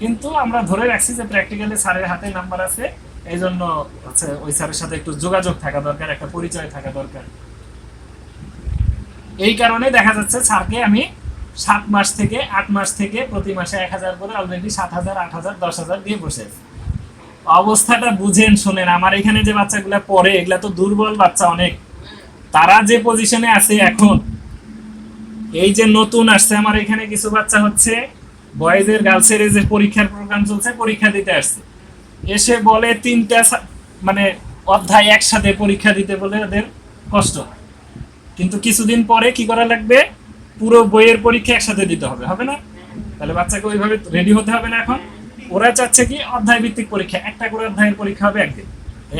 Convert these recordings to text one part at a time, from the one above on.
কিন্তু আমরা ধরে রাখছি যে প্র্যাকটিক্যালি স্যারের হাতে নাম্বার আছে এই জন্য হচ্ছে ওই স্যারের সাথে একটু যোগাযোগ থাকা দরকার, একটা পরিচয় থাকা দরকার। এই কারণে দেখা যাচ্ছে স্যারকে আমি সাত মাস থেকে আট মাস থেকে প্রতি মাসে এক হাজার করে অলরেডি সাত হাজার, আট হাজার, দশ হাজার দিয়ে বসে। অবস্থাটা বুঝেন, শোনেন, আমার এখানে যে বাচ্চাগুলা পড়ে, এগুলা তো দুর্বল বাচ্চা অনেক। তারা যে পজিশনে আছে এখন, এই যে নতুন আসছে, আমার এখানে কিছু বাচ্চা হচ্ছে বয়েজের গার্লসের যে পরীক্ষার প্রোগ্রাম চলছে, পরীক্ষা দিতে আসছে। এসে বলে তিনটা মানে অধ্যায় একসাথে পরীক্ষা দিতে বলে ওদের কষ্ট হয়। কিন্তু কিছুদিন পরে কি করা লাগবে? পুরো বইয়ের পরীক্ষা একসাথে দিতে হবে হবে না? তাহলে বাচ্চাকে ওইভাবে রেডি হতে হবে না এখন। ওরা চাচ্ছে কি? অধ্যায় ভিত্তিক পরীক্ষা। একটা করে অধ্যায়ের পরীক্ষা হবে একদিন।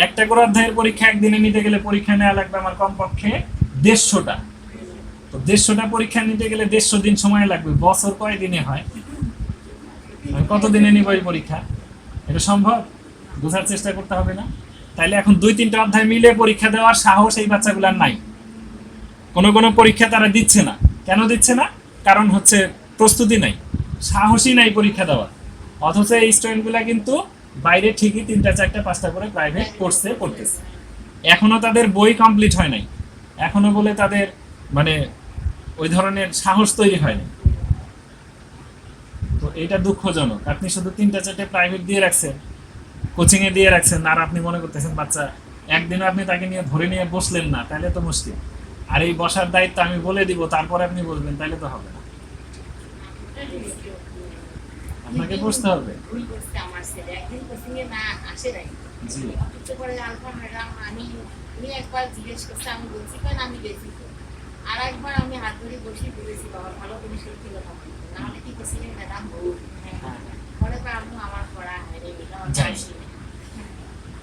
একটা করে অধ্যায়ের পরীক্ষা একদিনে নিতে গেলে পরীক্ষা নেওয়া লাগবে আমার কমপক্ষে দেড়শোটা। তো দেড়শোটা পরীক্ষা নিতে গেলে দেড়শো দিন সময় লাগবে। বছর কয় দিনে হয়? আমি কত নিব এই পরীক্ষা? এটা সম্ভব? বোঝার চেষ্টা করতে হবে না। তাইলে এখন দুই তিনটা অধ্যায় মিলে পরীক্ষা দেওয়ার সাহস এই বাচ্চাগুলার নাই। কোনো কোনো পরীক্ষা তারা দিচ্ছে না। কেন দিচ্ছে না? কারণ হচ্ছে প্রস্তুতি নাই, সাহসই নাই পরীক্ষা দেওয়ার। অথচ এই স্টুডেন্টগুলা কিন্তু বাইরে ঠিকই তিনটা, চারটা, পাঁচটা করে প্রাইভেট কোর্সে পড়তেছে। এখনও তাদের বই কমপ্লিট হয় নাই। এখনও বলে তাদের মানে ওই ধরনের সাহস তৈরি হয়নি তো এটা দুঃখজনক। আপনি শুধু তিনটা চারটে প্রাইভেট দিয়ে রাখছেন কোচিংয়ে দিয়ে রাখছেন আর আপনি মনে করতেছেন বাচ্চা একদিনও আপনি তাকে নিয়ে ধরে নিয়ে বসলেন না তাহলে তো মুশকিল। আর এই বসার দায়িত্ব আমি বলে দিব তারপরে আপনি বলবেন তাহলে তো হবে না। আপনাকে বসতে হবে। জি। আমি একবার জিজ্ঞেস করছে আমি বলছি কেন আমি আর একবার আমি হাত ধরে বসে বলেছি বাবা ভালো করে সত্যি কথা বলতে নাহলে কি কোচিং ম্যাডাম বউ। পরে তো আম্মু আমার পড়া হয়নি যাই।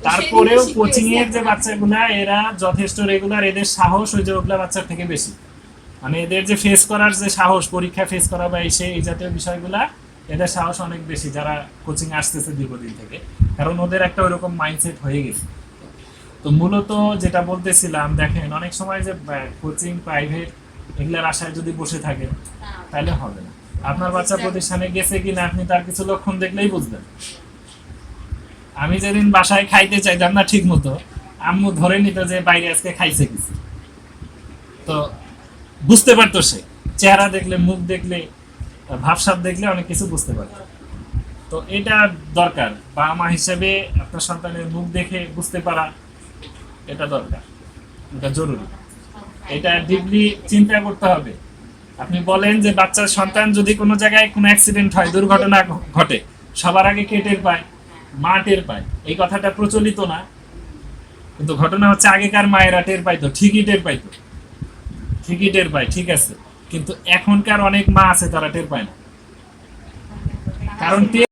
তারপরেও কোচিং এর যে বাচ্চাগুলা এরা যথেষ্ট রেগুলার এদের সাহস ওই যে ওগুলা বাচ্চার থেকে বেশি। মানে এদের যে ফেস করার যে সাহস পরীক্ষা ফেস করা বা এসে এই জাতীয় বিষয়গুলা এদের সাহস অনেক বেশি যারা কোচিং আসতেছে দীর্ঘদিন থেকে। কারণ ওদের একটা ওইরকম মাইন্ডসেট হয়ে গেছে। তো মূলত যেটা বলতেছিলাম দেখেন অনেক সময় যে কোচিং প্রাইভেট এগুলার আশায় যদি বসে থাকে তাহলে হবে না। আপনার বাচ্চা প্রতিষ্ঠানে গেছে কিনা আপনি তার কিছু লক্ষণ দেখলেই বুঝবেন। আমি যেদিন বাসায় খাইতে চাইতাম না ঠিক মতো আম্মু ধরে নিত যে বাইরে আজকে খাইছে কিছু। তো বুঝতে পারতো সে। চেহারা দেখলে মুখ দেখলে ভাবসাব দেখলে অনেক কিছু বুঝতে পারতো। তো এটা দরকার। বাবা মা হিসেবে আপনার সন্তানের মুখ দেখে বুঝতে পারা এটা দরকার, এটা জরুরি। এটা ডিপলি চিন্তা করতে হবে। আপনি বলেন যে বাচ্চার সন্তান যদি কোনো জায়গায় কোনো অ্যাক্সিডেন্ট হয়, দুর্ঘটনা ঘটে, সবার আগে কে টের পায়? মা টের পায়। এই কথাটা প্রচলিত না। কিন্তু ঘটনা হচ্ছে আগেকার মায়েরা টের পাইতো, ঠিকই টের পাইতো। ঠিকই টের পায়, ঠিক আছে। কিন্তু এখনকার অনেক মা আছে, তারা টের পায় না। কারণ